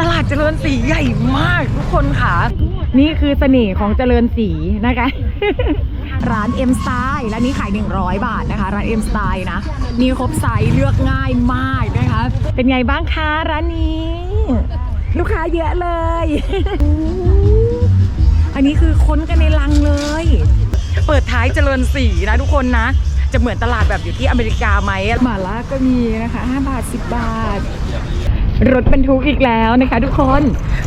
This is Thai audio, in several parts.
ตลาดเจริญศรีใหญ่มากทุกคนค่ะ นี่คือเสน่ห์ของเจริญศรีนะคะ ร้านเอ็มสไตล์และนี้ขาย 100 บาทนะคะ ร้านเอ็มสไตล์นะ มีครบไซส์เลือกง่ายมากนะคะ เป็นไงบ้างคะร้านนี้ ลูกค้าเยอะเลย อันนี้คือค้นกันในลังเลย เปิดท้ายเจริญสีนะทุกคนนะจะเหมือนตลาดแบบอยู่ที่อเมริกาไหมหมาล่าก็มีนะคะ 5 บาท 10 บาท รถบรรทุกอีกแล้วนะคะทุกคน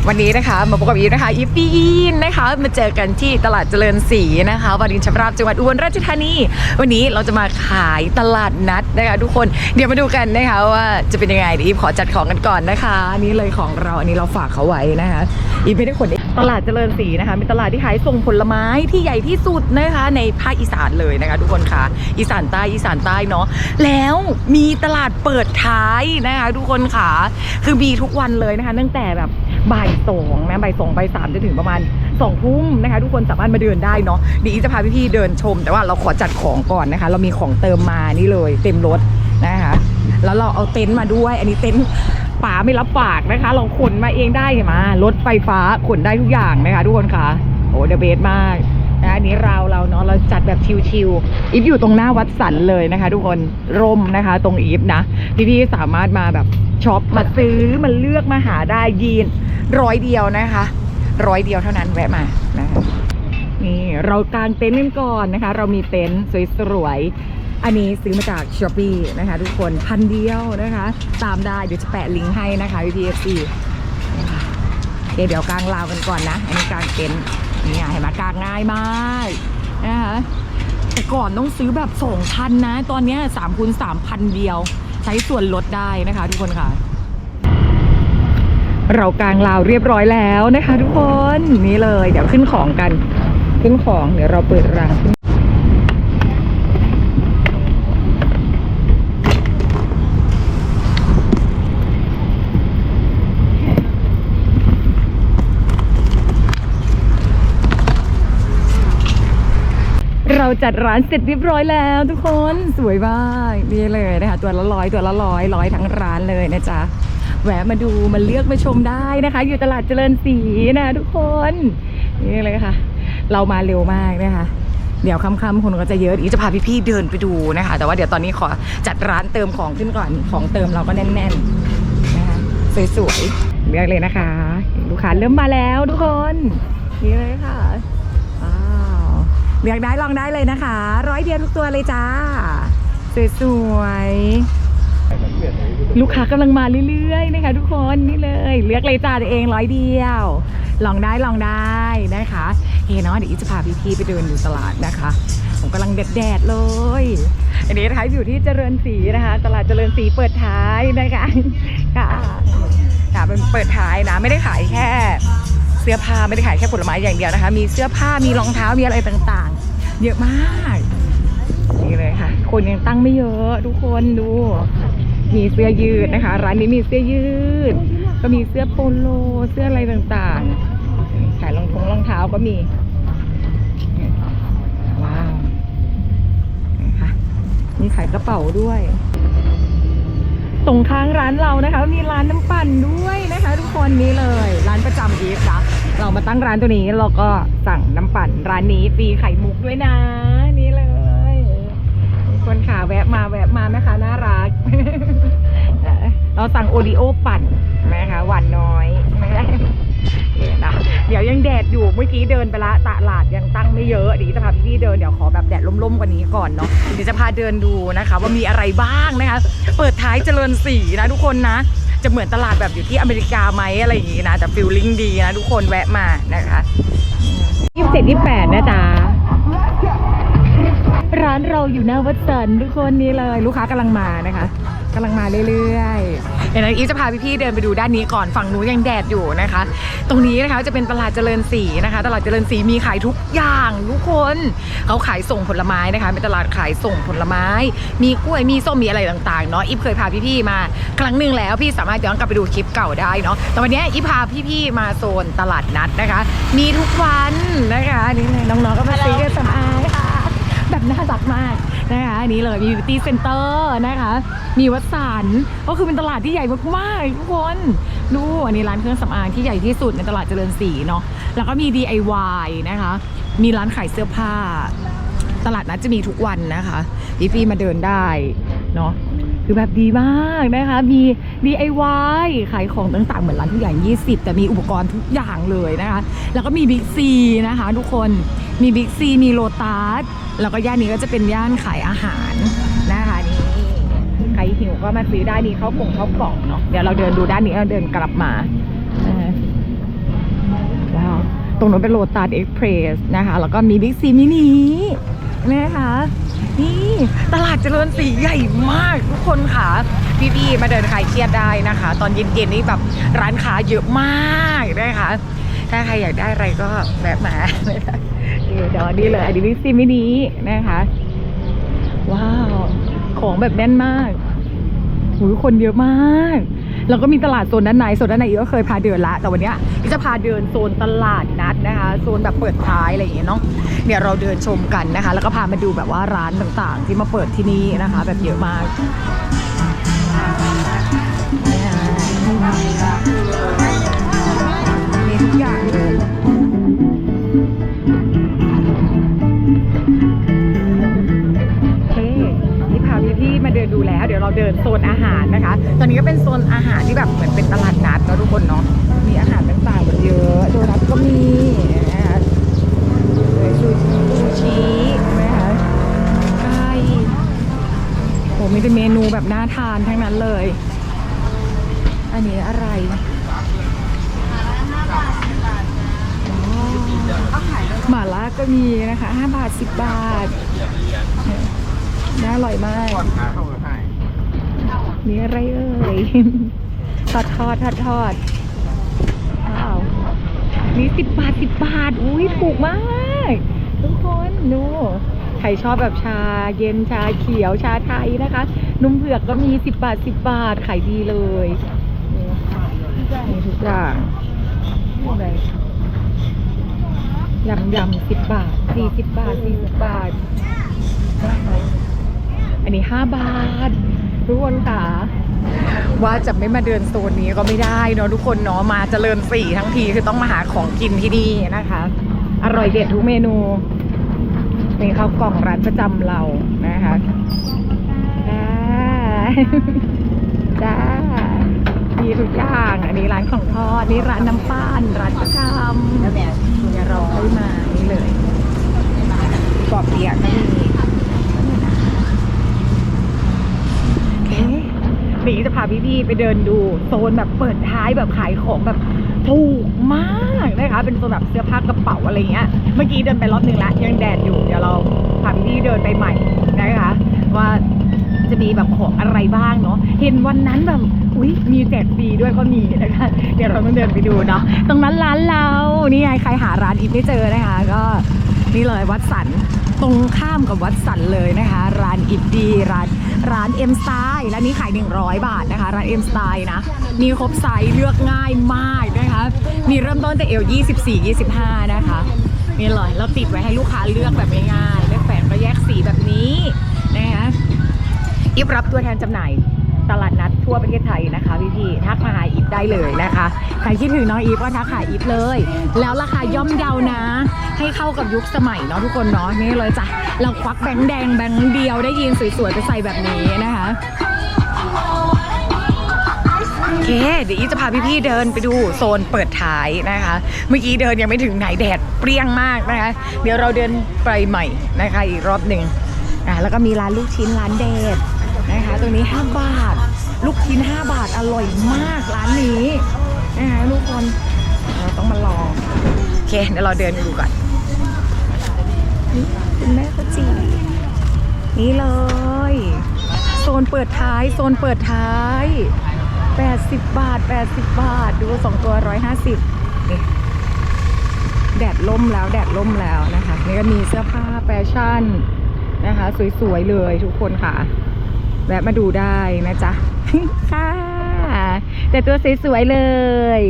วันนี้นะคะ มาพบกับอีฟนะคะอีฟปีอินนะคะมาเจอกันที่ตลาดเจริญศรีนะคะวารินชำราบจังหวัดอุบลราชธานี วันนี้เราจะมาขายตลาดนัดนะคะทุกคนเดี๋ยวมาดูกันนะคะว่าจะเป็นยังไงเดี๋ยวอีฟขอจัดของกันก่อนนะคะอันนี่เลยของเราอันนี้เราฝากเขาไว้นะคะอีฟไม่ได้ขนเอง ตลาดเจริญศรีนะคะเป็นตลาดที่ขายส่งผลไม้ที่ใหญ่ที่สุดนะคะในภาคอีสานเลยนะคะ ทุกคนค่ะอีสานใต้อีสานใต้เนาะแล้วมีตลาดเปิดท้ายนะคะทุกคนค่ะคือมีทุกวันเลยนะคะ ตั้งแต่แบบบ่ายสองนะบ่ายสองบ่ายสามจนถึงประมาณสองทุ่มนะคะ ทุกคนสามารถมาเดินได้เนาะเดี๋ยวจะพาพี่ๆเดินชม แต่ว่าเราขอจัดของก่อนนะคะ เรามีของเติมมานี่เลย เต็มรถนะคะ แล้วเราเอาเต็นท์มาด้วย อันนี้เต็นท์ ป๋าไม่รับฝากนะคะ เราขนมาเองได้เห็นไหมรถไฟฟ้าขนได้ทุกอย่างนะคะทุกคนค่ะโอ้เดเบสมากนะอันนี้เราเราเนาะเราจัดแบบชิลๆอีฟอยู่ตรงหน้าวัดสันเลยนะคะ ทุกคนร่มนะคะ ตรงอีฟนะพี่ๆสามารถมาแบบช็อปมาซื้อมาเลือกมาหาได้ยีนร้อยเดียวนะคะร้อยเดียวเท่านั้นแวะมานะคะนี่เรากางเต็นท์กันก่อนนะคะ เรามีเต็นท์สวยๆ อันนี้ซื้อมาจากช้อปปีนะคะทุกคนพันเดียวนะคะ ตามได้เดี๋ยวจะแปะลิงก์ให้นะคะพี่พีเอฟซีเดี๋ยวกลางลาวกันก่อนนะ อันนี้กลางเต็นท์นี่ไงเห็นไหมกลางง่ายมากนะคะแต่ก่อนต้องซื้อแบบสองพันนะ ตอนนี้สามคูณสามพันเดียว ใช้ส่วนลดได้นะคะทุกคนค่ะ เรากลางลาวเรียบร้อยแล้วนะคะ ทุกคนนี่เลย เดี๋ยวขึ้นของกัน ขึ้นของเดี๋ยวเราเปิดรังขึ้น เรา จัดร้านเสร็จเรียบร้อยแล้วทุกคนสวยมากนี่เลยนะคะ ตัวละร้อยตัวละร้อยร้อยทั้งร้านเลยนะจ๊ะแวะมาดูมาเลือกมาชมได้นะคะ อยู่ตลาดเจริญศรีนะทุกคนนี่เลยค่ะ เรามาเร็วมากนะคะเดี๋ยวค่ำๆคนก็จะเยอะอีกจะพาพี่ๆเดินไปดูนะคะ แต่ว่าเดี๋ยวตอนนี้ขอจัดร้านเติมของขึ้นก่อนของเติมเราก็แน่นๆนะคะสวยๆเลือกเลยนะคะ ลูกค้าเริ่มมาแล้วทุกคนนี่เลยค่ะ เลือกได้ลองได้เลยนะคะ ร้อยเดียวทุกตัวเลยจ้า สวยๆลูกค้ากำลังมาเรื่อยๆนะคะทุกคนนี่เลย เลือกเลยจ้าตัวเองร้อยเดียว ลองได้ลองได้นะคะเฮ้เนาะเดี๋ยวอีจะพาพี่ๆไปเดินดูตลาดนะคะ ผมกำลังแดดๆเลย อันนี้นะคะอยู่ที่เจริญศรีนะคะ ตลาดเจริญศรีเปิดท้ายนะคะค่ะค่ะเป็นเปิดท้ายนะไม่ได้ขายแค่ เสื้อผ้าไม่ได้ขายแค่ผลไม้อย่างเดียวนะคะ มีเสื้อผ้ามีรองเท้ามีอะไรต่างๆ เยอะมากนี่เลยค่ะ คนยังตั้งไม่เยอะ ทุกคนดู มีเสื้อยืดนะคะ ร้านนี้มีเสื้อยืด ก็มีเสื้อโปโลเสื้ออะไรต่างๆ ขายรองทงรองเท้าก็มีว้าวนะคะมีขายกระเป๋าด้วย ตรงข้างร้านเรานะคะ มีร้านน้ำปั่นด้วยนะคะ ทุกคนนี่เลย ร้านประจำอีฟนะเรามาตั้งร้านตัวนี้เราก็สั่งน้ำปั่นร้านนี้ฟรีไข่มุกด้วยนะ นี่เลยคนขาแวะมาแวะมาแม่ค้าน่ารัก เราสั่งโอริโอปั่นนะคะหวานน้อย นะ เดี๋ยวยังแดดอยู่เมื่อกี้เดินไปละตลาดยังตั้งไม่เยอะเดี๋ยวจะพาพี่ๆเดินเดี๋ยวขอแบบแดดร่มๆกว่านี้ก่อนเนาะเดี๋ยวจะพาเดินดูนะคะ ว่ามีอะไรบ้างนะคะ เปิดท้ายเจริญสีนะทุกคนนะ จะเหมือนตลาดแบบอยู่ที่อเมริกาไหมอะไรอย่างงี้นะแต่ฟิลลิ่งดีนะทุกคนแวะมานะคะยี่สิบเจ็ดยี่แปดนะจ๊ะร้านเราอยู่หน้าวัดสันทุกคนนี่เลย ลูกค้ากำลังมานะคะกำลังมาเรื่อยๆ เดี๋ยวอีฟจะพาพี่ๆเดินไปดูด้านนี้ก่อนฝั่งนู้นยังแดดอยู่นะคะ ตรงนี้นะคะจะเป็นตลาดเจริญศรีนะคะ ตลาดเจริญศรีมีขายทุกอย่างทุกคนเขาขายส่งผลไม้นะคะเป็นตลาดขายส่งผลไม้ มีกล้วยมีส้มมีอะไรต่างๆเนาะอีฟเคยพาพี่ๆมา ครั้งหนึ่งแล้วพี่สามารถย้อนกลับไปดูคลิปเก่าได้เนาะแต่วันนี้อีฟพาพี่ๆมาโซนตลาดนัดนะคะ มีทุกวันนะคะนี่น้องๆก็มาซื้อกันสำอางค่ะแบบน่ารักมาก นะคะอันนี้เลยมีบิวตี้เซ็นเตอร์นะคะ มีวัดสันก็คือเป็นตลาดที่ใหญ่มากๆทุกคนดูอันนี้ร้านเครื่องสำอางที่ใหญ่ที่สุดในตลาดเจริญศรีเนาะแล้วก็มี DIY นะคะ มีร้านขายเสื้อผ้า ตลาดนัดจะมีทุกวันนะคะพี่พี่มาเดินได้เนาะ คือแบบดีมากนะคะ มี DIY ขายของต่างๆ เหมือนร้านทุกอย่าง 20 แต่มีอุปกรณ์ทุกอย่างเลยนะคะ แล้วก็มีบิ๊กซีนะคะทุกคน มีบิ๊กซี มีโลตัส แล้วก็ย่านนี้ก็จะเป็นย่านขายอาหารนะคะนี่ใครหิวก็มาซื้อได้นี่ข้าวกล่องข้าวกล่องเนาะ เดี๋ยวเราเดินดูด้านนี้เราเดินกลับมาว้าว ตรงนู้นเป็นโลตัสเอ็กเพรสนะคะ แล้วก็มีบิ๊กซีมินิ นะคะนี่ตลาดเจริญศรีใหญ่มากทุกคนค่ะ พี่ๆมาเดินคลายเครียดได้นะคะ ตอนเย็นๆนี่แบบร้านค้าเยอะมากนะคะถ้าใครอยากได้อะไรก็แวะมาเดี๋ยวเดี๋ยวนี่เลยอันนี้ซีมินินะคะว้าว ของแบบแน่นมากหูยคนเยอะมาก แล้วก็มีตลาดโซนด้านในโซนด้านในอีกก็เคยพาเดินละ แต่วันเนี้ยจะพาเดินโซนตลาดนัดนะคะ โซนแบบเปิดท้ายอะไรอย่างเงี้ยเนาะเดี๋ยวเราเดินชมกันนะคะ แล้วก็พามาดูแบบว่าร้านต่างๆ ที่มาเปิดที่นี่นะคะ แบบเยอะมาก เดินโซนอาหารนะคะ ตอนนี้ก็เป็นโซนอาหารที่แบบเหมือนเป็นตลาดนัดเนาะทุกคนเนาะ มีอาหารต่างๆแบบเยอะโดนัทก็มีนะคะซูชิซูชิไหมคะไก่โหมีเป็นเมนูแบบน่าทานทั้งนั้นเลย อันนี้อะไรหม่าล่าก็มีนะคะ 5 บาท 10 บาท น่าอร่อยมาก นี่อะไรเอ่ย ทอดทอดทอดทอดว้าวนี่สิบบาทสิบบาท อุ้ยถูกมาก ทุกคนดูใครชอบแบบชาเย็นชาเขียวชาไทยนะคะนมเผือกก็มีสิบบาทสิบบาท ขายดีเลยมีทุกอย่างอะไรยำยำสิบบาทสี่สิบบาทสี่สิบบาท อันนี้ห้าบาท ทุกคนค่ะว่าจะไม่มาเดินโซนนี้ก็ไม่ได้เนาะทุกคนเนาะมาเจริญสี่ทั้งทีคือต้องมาหาของกินที่นี่นะคะ อร่อยเด็ดทุกเมนูนี่ข้าวกล่องร้านประจำเรานะคะจ้าจ้ามีทุกอย่างอันนี้ร้านของทอดนี่ร้านน้ำปั้นร้านประจำเดี๋ยวเราค่อยมานี่เลยกรอบเปียกก็มีโอเค หนีจะพาพี่ๆไปเดินดูโซนแบบเปิดท้ายแบบขายของแบบถูกมากนะคะ เป็นโซนแบบเสื้อผ้ากระเป๋าอะไรเงี้ย เมื่อกี้เดินไปรอบนึงละยังแดดอยู่ เดี๋ยวเราพาพี่ๆเดินไปใหม่นะคะ ว่าจะมีแบบของอะไรบ้างเนาะ เห็นวันนั้นแบบ อุ๊ยมีแจกฟรีด้วยก็มีนะคะ เดี๋ยวเราต้องเดินไปดูเนาะ ตรงนั้นร้านเรา นี่ไงใครหาร้านอีกไม่เจอนะคะ ก็นี่เลยวัดสัน ตรงข้ามกับวัดสันเลยนะคะ ร้านอิดดีร้าน ร้านเอ็มสไตล์ร้านนี้ขาย 100 บาทนะคะ ร้านเอ็มสไตล์นะ มีครบไซส์เลือกง่ายมากนะคะ มีเริ่มต้นแต่เอว 24 25 นะคะนี่เลยเราติดไว้ให้ลูกค้าเลือกแบบง่ายๆเลือกแฝงก็แยกสีแบบนี้นะคะอิบรับตัวแทนจำหน่าย ตลาดนัดทั่วประเทศไทยนะคะพี่ๆทักมาหาอีฟได้เลยนะคะใครคิดถึงน้องอีฟก็ทักหาอีฟเลย แล้วราคาย่อมเยานะ ให้เข้ากับยุคสมัยเนาะทุกคนเนาะนี่เลยจ้ะเราควักแบงค์แดงแบงค์เดียวได้ยินสวยๆไปใส่แบบนี้นะคะโอเคเดี๋ยวอีจะพาพี่ๆเดินไปดูโซนเปิดท้ายนะคะ เมื่อกี้เดินยังไม่ถึงไหนแดดเปรี้ยงมากนะคะ เดี๋ยวเราเดินไปใหม่นะคะอีกรอบหนึ่งอะแล้วก็มีร้านลูกชิ้นร้านเด็ด นะคะตรงนี้ 5 บาท ลูกชิ้น 5 บาทอร่อยมากร้านนี้นะคะทุกคนเราต้องมาลอง โอเค เดี๋ยวเราเดินไปดูก่อน นี่คุณแม่เขาจีนี่เลย โซนเปิดท้าย โซนเปิดท้าย 80 บาท 80 บาท ดู2ตัว 150นี่แดดล่มแล้วแดดล่มแล้วนะคะ นี่ก็มีเสื้อผ้าแฟชั่นนะคะ สวย ๆ เลยทุกคนค่ะ แวะมาดูได้นะจ๊ะค่ะ แต่ตัวสวยๆเลย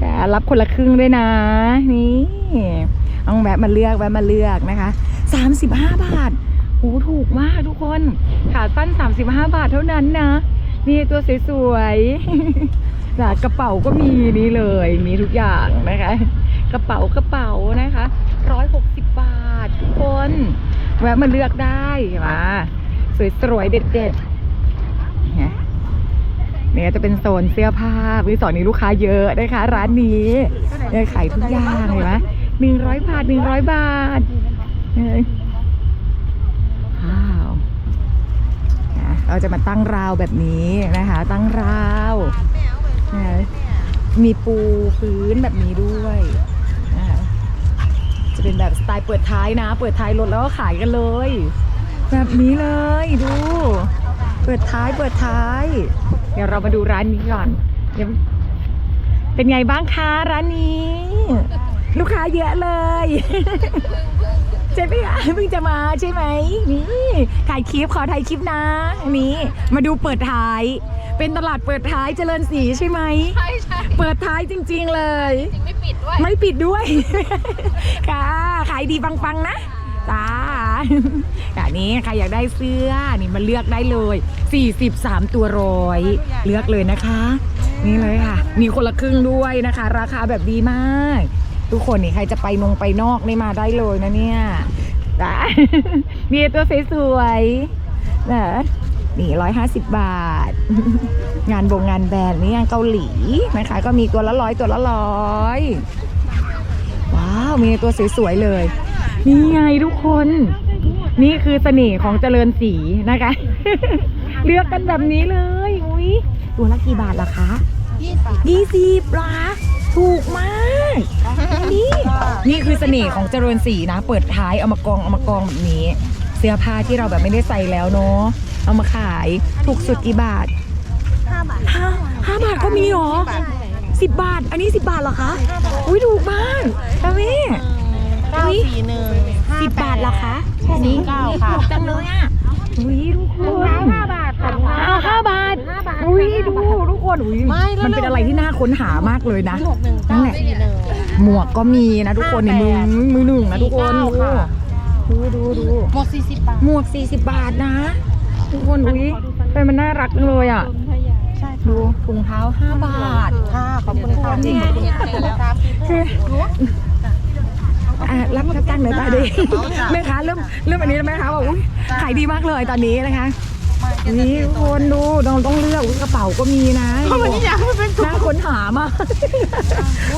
จะรับคนละครึ่งด้วยนะ นี่ต้องแวะมาเลือกแวะมาเลือกนะคะ 35 บาทโอ้ถูกมากทุกคนขาสั้น 35 บาทเท่านั้นนะ นี่ตัวสวยๆกระเป๋าก็มีนี่เลย มีทุกอย่างนะคะ กระเป๋ากระเป๋านะคะ 160 บาททุกคน แวะมาเลือกได้มา สวยๆเด็ดๆเนี่ยเนี่ยจะเป็นโซนเสื้อผ้าวิสอนนี้ลูกค้าเยอะนะคะ ร้านนี้เนี่ยขายทุกอย่างเห็นไหมหนึ่งร้อยบาทหนึ่งร้อยบาทเนี่ยว้าวเราจะมาตั้งราวแบบนี้นะคะ ตั้งราวมีปูพื้นแบบนี้ด้วยจะเป็นแบบสไตล์เปิดท้ายนะ เปิดท้ายรถแล้วก็ขายกันเลย แบบนี้เลยดู เปิดท้ายเปิดท้าย เดี๋ยวเรามาดูร้านนี้ก่อนเดี๋ยวเป็นไงบ้างคะร้านนี้ ลูกค้าเยอะเลยใช่ไหมคะเพิ่งจะมาใช่ไหมนี่ถ่ายคลิปขอถ่ายคลิปนะนี่มาดูเปิดท้าย เป็นตลาดเปิดท้ายเจริญศรีใช่ไหมใช่ใช่เปิดท้ายจริง ๆเลยจริงไม่ปิดด้วยไม่ปิดด้วย ค่ะขายดีปังๆนะจ้า อันนี้ใครอยากได้เสื้อนี่มาเลือกได้เลย 43 ตัวร้อยเลือกเลยนะคะ นี่เลยค่ะ มีคนละครึ่งด้วยนะคะ ราคาแบบดีมาก ทุกคนนี่ใครจะไปนงไปนอกนี่มาได้เลยนะเนี่ยจ้มีตัวสวยๆนะนี่ร้อยห้าสิบบาท งานบงงานแบรนด์นี่งานเกาหลีนะคะก็มีตัวละร้อยตัวละร้อยว้าว มีตัวสวยๆเลย นี่ไงทุกคน นี่คือเสน่ห์ของเจริญสีนะคะ เลือกกันแบบนี้เลย อุ้ยตัวละกี่บาทล่ะคะยี่สิบยี่สิบล้าถูกมากนี่นี่คือเสน่ห์ของเจริญสีนะ เปิดท้ายเอามากองเอามากองแบบนี้ เสื้อผ้าที่เราแบบไม่ได้ใส่แล้วเนาะเอามาขายถูกสุดกี่บาทห้าบาทห้าห้าบาทก็มีเหรอสิบบาท อันนี้สิบบาทเหรอคะ อุ้ยถูกมากตาแม่เก้าสี่หนึ่งสิบบาทเหรอคะ สี่เก้าค่ะถูกจังเลยอะอุ้ยทุกคนห้าบาทค่ะอ้าวห้าบาทห้าบาทอุ้ยดูทุกคนอุ้ยไม่แล้วมันเป็นอะไรที่น่าค้นหามากเลยนะหกหนึ่งนั่เก้านแหละสี่หนึ่งหมวกก็มีนะทุกคนในมือมือหนึ่งนะทุกคนสี่ดูเก้าค่ะดูดูดูหมดสี่สิบบาทหมวก40บาทนะ ทุกคนอุ้ยเป็นมันน่ารักจังเลยอะใช่ดูถุงเท้า5บาทค่ะขอบคุณค่ะจริงขอบคุณค่ะคือ อะรับรับจ้างหน่อยตาดีแม่ค้าเริ่มเริ่มอันนี้แล้วแม่ค้าบอกอุ้ยขายดีมากเลยตอนนี้นะคะนี่ทุกคนดูเราต้องเลือกอุ๊ยกระเป๋าก็มีนะเพราะวันนี้อยากให้มันเป็นน่าค้นหามาก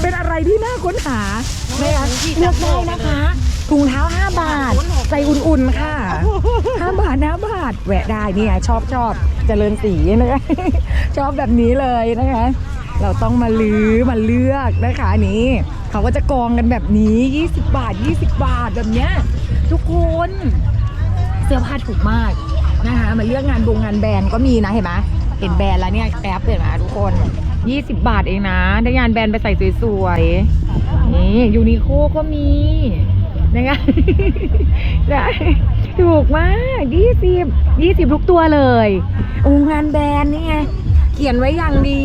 เป็นอะไรที่น่าค้นหานะคะเลือกได้นะคะถุงเท้า 5 บาท ใส่อุ่นๆค่ะ 5 บาทนะบาทแวะได้เนี่ยชอบชอบเจริญสีนะคะชอบแบบนี้เลยนะคะ เราต้องมาลื้อมาเลือกนะคะนี้เขาก็จะกองกันแบบนี้ 20 บาท 20 บาทแบบเนี้ยทุกคนเสื้อผ้าถูกมากนะคะมาเลือกงานบงงานแบรนด์ก็มีนะเห็นไหมเห็นแบรนด์แล้วเนี่ยแอปเห็นไหมทุกคน 20 บาทเองนะได้งานแบรนด์ไปใส่สวยๆนี่ยูนิโคก็มีนะคะได้ถูกมาก20 20ทุกตัวเลย โอ้งานแบรนด์นี่ไง เขียนไว้อย่างดี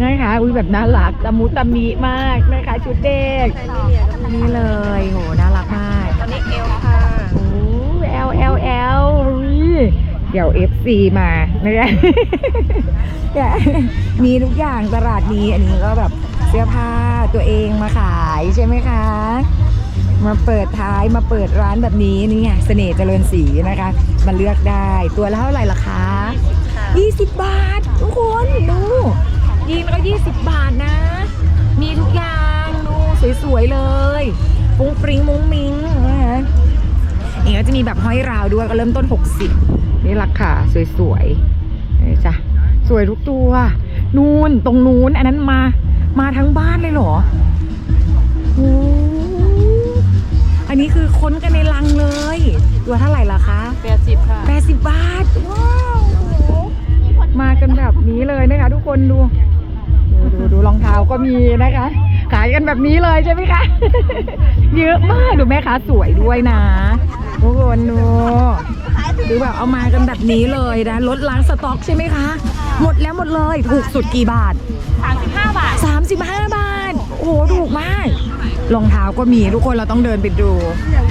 นะคะอุ้ยแบบน่ารักตะมุตะมิมากนะคะชุดเด็กนี่เลยโหน่ารักมากตอนนี้เอลค่ะโอ้ L L L เดี๋ยว FC มานะคะมีทุกอย่างตลาดนี้อันนี้ก็แบบเสื้อผ้าตัวเองมาขายใช่ไหมคะมาเปิดท้ายมาเปิดร้านแบบนี้นี่ไงเสน่ห์เจริญศรีนะคะมาเลือกได้ตัวละเท่าไหร่ล่ะคะ 20 บาททุกคนดู ยีนก็ 20 บาทนะ มีทุกอย่างดูสวยๆเลยฟุ้งฟริ้งมุ้งมิ้งนะคะนี่ก็จะมีแบบห้อยราวด้วยก็เริ่มต้น 60 นี่ราคาสวยๆนี่จ้ะสวยทุกตัว นู่นตรงนู้นอันนั้นมามาทั้งบ้านเลยเหรอโอ้อันนี้คือค้นกันในลังเลยตัวเท่าไหร่ล่ะคะแปดสิบค่ะ80บาท ว้าวโอ้โหมากันแบบนี้เลยนะคะทุกคนดู ดูดูดูรองเท้าก็มีนะคะ ขายกันแบบนี้เลยใช่ไหมคะ เยอะมากดูแม่ค้าสวยด้วยนะทุกคนดูดูแบบเอามากันแบบนี้เลยนะลดล้างสต็อกใช่ไหมคะ หมดแล้วหมดเลยถูกสุดกี่บาทสามสิบห้าบาท 35 บาท โอ้โหถูกมากรองเท้าก็มีทุกคนเราต้องเดินไปดู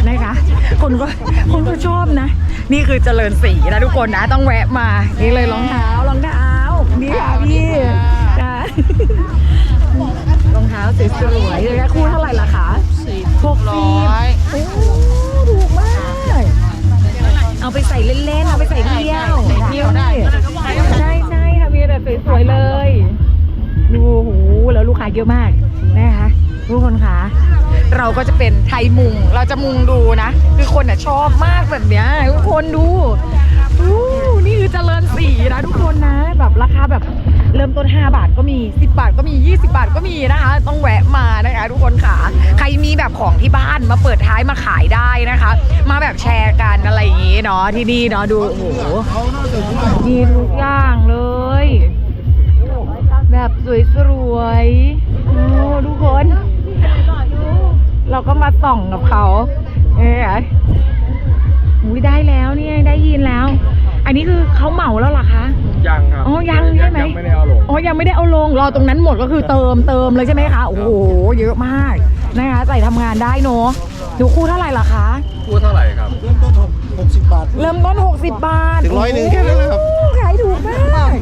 นะคะ คนก็คนก็ชอบนะ นี่คือเจริญศรีนะทุกคนนะต้องแวะมา นี่เลยรองเท้ารองเท้านี่ค่ะพี่จ้า รองเท้าสวยๆเลยนะคู่เท่าไหร่ล่ะคะสี่หกสิร้บอยโอ้ถูกมาก เอาไปใส่เล่นๆ เอาไปใส่เที่ยวเที่ยวได้ ใช่ใช่ค่ะมีแต่สวยๆเลย ดูโอ้โหแล้วลูกค้าเยอะมากนะคะทุกคนคะเราก็จะเป็นไทยมุง เราจะมุงดูนะ คือคนอะชอบมากแบบเนี้ยทุกคนดูอู้นี่คือ เจริญสีนะทุกคนนะ แบบราคาแบบเริ่มต้น 5 บาทก็มี 10 บาทก็มี 20 บาทก็มีนะคะ ต้องแวะมานะคะทุกคนค่ะ ใครมีแบบของที่บ้านมาเปิดท้ายมาขายได้นะคะ มาแบบแชร์กันอะไรอย่างงี้เนาะที่นี่เนาะดูโอ้โหมีทุกอย่างเลย แบบสวยๆโอ้ทุกคน เราก็มาส่องกับเขาเอ้ยได้ อันนี้คือเขาเหมาแล้วเหรอคะ ยังครับอ๋อยังใช่ไหม ยังไม่ได้เอาลง อ๋อ ยังไม่ได้เอาลง รอตรงนั้นหมดก็คือเติมเติมเลยใช่ไหมคะ โอ้โห เยอะมากนะคะใส่ทำงานได้เนอะดูคู่เท่าไหร่ล่ะคะ คู่เท่าไหร่ครับ เริ่มต้นหกสิบบาท เริ่มต้น 60 บาทถึงร้อยหนึ่งแค่นั้นแหละครับ โอ้ขายถูกมาก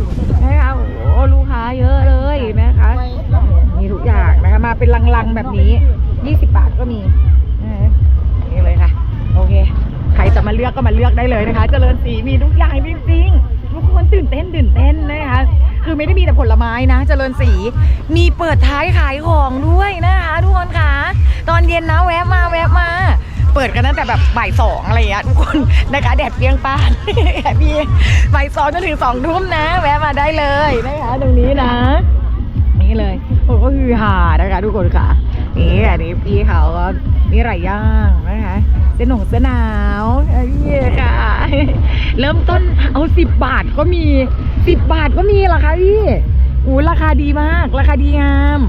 นะคะโอ้โหลูกค้าเยอะเลยนะคะ มีทุกอย่างนะคะ มาเป็นลังๆแบบนี้ 20 บาทก็มีนะคะนี่เลยค่ะ โอเคใครจะมาเลือกก็มาเลือกได้เลยนะคะ เจริญสีมีทุกอย่างจริงๆทุกคนตื่นเต้นตื่นเต้นนะคะ คือไม่ได้มีแต่ผลไม้นะ เจริญสีมีเปิดท้ายขายของด้วยนะคะทุกคนค่ะ ตอนเย็นนะแวะมาแวะมา เปิดกันตั้งแต่แบบบ่ายสองอะไรอย่างเงี้ยทุกคนนะคะแดดเปรี้ยงป้านพี่บ่ายสองจนถึงสองทุ่มนะ แวะมาได้เลยนะคะตรงนี้นะ นี่เลยผมก็คือหานะคะทุกคนค่ะ นี่อันนี้พี่เขาก็มีหลายย่างนะคะ สนหนงเสนาวนี่ค่ะ เริ่มต้นเอาสิบบาทก็มีสิบบาทก็มีเหรอคะพี่อู้ราคาดีมาก ราคาดีงาม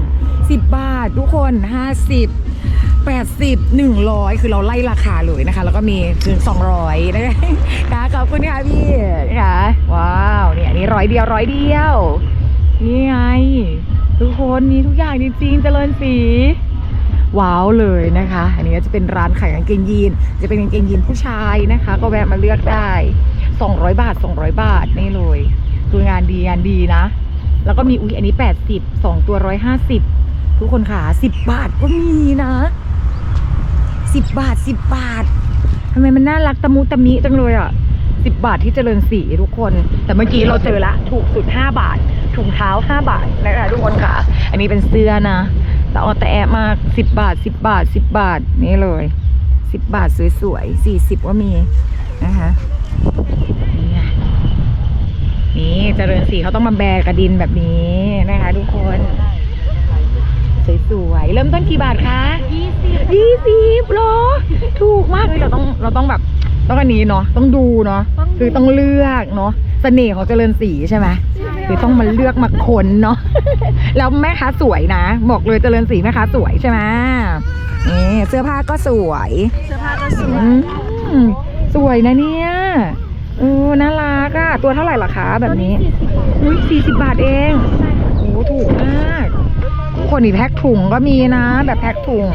สิบบาททุกคนห้าสิบแปดสิบหนึ่งร้อยคือเราไล่ราคาเลยนะคะ แล้วก็มีถึงสองร้อยนะคะค่ะขอบคุณค่ะพี่ค่ะว้าวเนี่ยนนี้ร้อยเดียวร้อยเดียว นี่ไง ทุกคนมีทุกอย่างจริงๆเจริญสี ว้าวเลยนะคะ อันนี้ก็จะเป็นร้านขายกางเกงยีน จะเป็นกางเกงยีนผู้ชายนะคะ ก็แวะมาเลือกได้ 200 บาท 200 บาทนี่เลยคืองานดีงานดีนะ แล้วก็มีอุ้ยอันนี้ 80 2 ตัว 150 ทุกคนค่ะ10 บาทก็มีนะ 10 บาท 10 บาททำไมมันน่ารักตะมุตะมิจังเลยอะ10 บาทที่เจริญสีทุกคน แต่เมื่อกี้เราเจอละ ถูกสุด 5 บาทถุงเท้า 5 บาทนะคะทุกคนค่ะ อันนี้เป็นเสื้อนะ ต่เอาแต่แอบมาก10บาท10บาท10บาทนี่เลย10บาทสวยๆ40ก็มีนะคะนี่ไงนี่เจริญสีเขาต้องมาแบกกระดินแบบนี้นะคะทุกคนสวยๆเริ่มต้นกี่บาทคะยี่สิบยี่สิบเหรอ ถูกมากเลยเราต้องเราต้องแบบต้องอันนี้เนาะต้องดูเนาะคือต้องเลือกเนาะ เสน่ห์ของเจริญสีใช่ไหมคือต้องมาเลือกมาคนเนาะแล้วแม่ค้าสวยนะ บอกเลยเจริญสีแม่ค้าสวยใช่ไหมนี่เสื้อผ้าก็สวย เสื้อผ้าก็สวยอืมสวยนะเนี่ยเออน่ารักอะตัวเท่าไหร่ล่ะคะแบบนี้อุ้ยสี่สิบบาทเองโอ้ถูกมาก คนอีกแพ็คถุงก็มีนะ แบบแพ็คถุง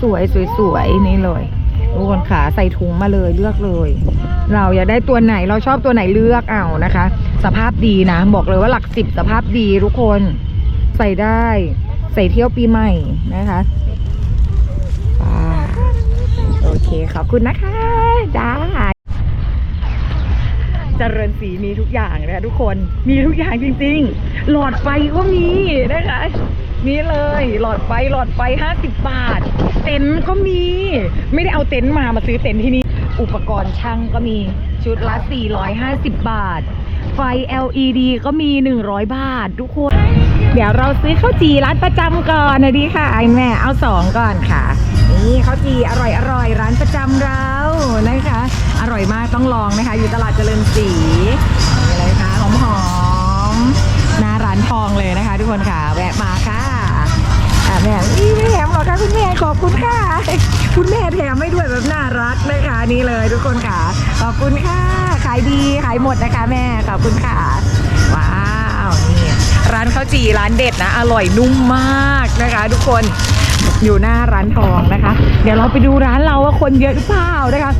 สวยๆสวยๆนี่เลยทุกคนขาใส่ถุงมาเลยเลือกเลย เราอยากได้ตัวไหนเราชอบตัวไหนเลือกเอานะคะ สภาพดีนะ บอกเลยว่าหลักสิบสภาพดีทุกคนใส่ได้ ใส่เที่ยวปีใหม่นะคะโอเคขอบคุณนะคะจ้าเจริญสีมีทุกอย่างนะคะทุกคนมีทุกอย่างจริง ๆ หลอดไฟก็มีนะคะนี่เลยหลอดไฟหลอดไฟ 50 บาท เต็นท์ก็มี ไม่ได้เอาเต็นท์มามาซื้อเต็นท์ที่นี่ อุปกรณ์ช่างก็มีชุดละ 450 บาท ไฟ LED ก็มี 100 บาท ทุกคน เดี๋ยวเราซื้อข้าวจีร้านประจำก่อนนะดีค่ะไอ้แม่เอาสองก่อนค่ะ นี่ข้าวจีอร่อยอร่อยร้านประจำเรานะคะ อร่อยมากต้องลองนะคะ อยู่ตลาดเจริญศรีนี่เลยค่ะหอมหอมๆหน้าร้านทองเลยนะคะ ทุกคนค่ะ แวะมาค่ะ อะแม่นี่ไม่แถมหรอค่ะคุณแม่ขอบคุณค่ะ คุณแม่แถมไม่ด้วยแบบน่ารักนะคะนี่เลยทุกคนค่ะ ขอบคุณค่ะ ขายดีขายหมดนะคะ แม่ขอบคุณค่ะ ว้าวนี่ร้านข้าวจี่ร้านเด็ดนะ อร่อยนุ่มมากนะคะ ทุกคนอยู่หน้าร้านทองนะคะ เดี๋ยวเราไปดูร้านเราว่าคนเยอะหรือเปล่านะคะ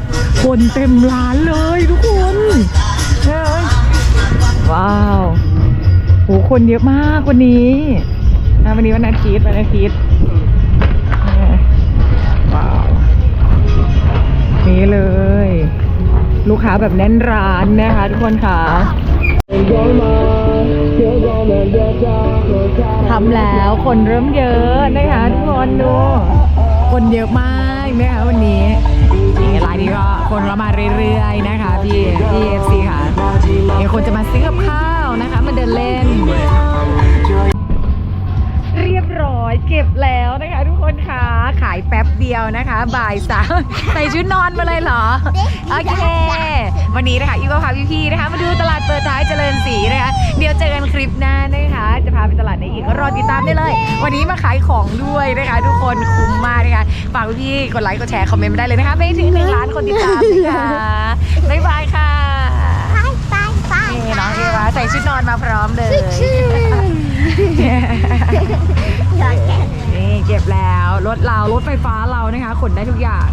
คนเต็มร้านเลยทุกคนว้าวโหคนเยอะมากวันนี้ นะวันนี้วันอาทิตย์วันอาทิตย์ว้าว นี่เลย ลูกค้าแบบแน่นร้านนะคะทุกคนค่ะทำแล้วคนเริ่มเยอะนะคะทุกคนดูคนเยอะมากนะคะวันนี้นี่ร้านนี้ก็คนก็มาเรื่อยๆนะคะพี่พี่เอฟซีค่ะมีคนจะมาซื้อกับข้าว เดียวนะคะบ่ายสามใส่ชุดนอนมาเลยเหรอ โอเค วันนี้นะคะอีก็พาพี่ๆนะคะ มาดูตลาดเปิดท้ายเจริญศรีนะคะ เดี๋ยวเจอกันคลิปหน้านะคะ จะพาไปตลาดไหนอีกก็รอติดตามได้เลย วันนี้มาขายของด้วยนะคะ ทุกคนคุ้มมากนะคะฝากพี่ๆกดไลค์กดแชร์คอมเมนต์มาได้เลยนะคะไม่ถึงหนึ่งล้านคนติดตามนะคะบ๊ายบายค่ะไปไปไปนี่น้องเอวาใส่ชุดนอนมาพร้อมเลยชื่ออยากแกะนี่ เก็บแล้ว รถเรา รถไฟฟ้าเรานะคะ ขนได้ทุกอย่าง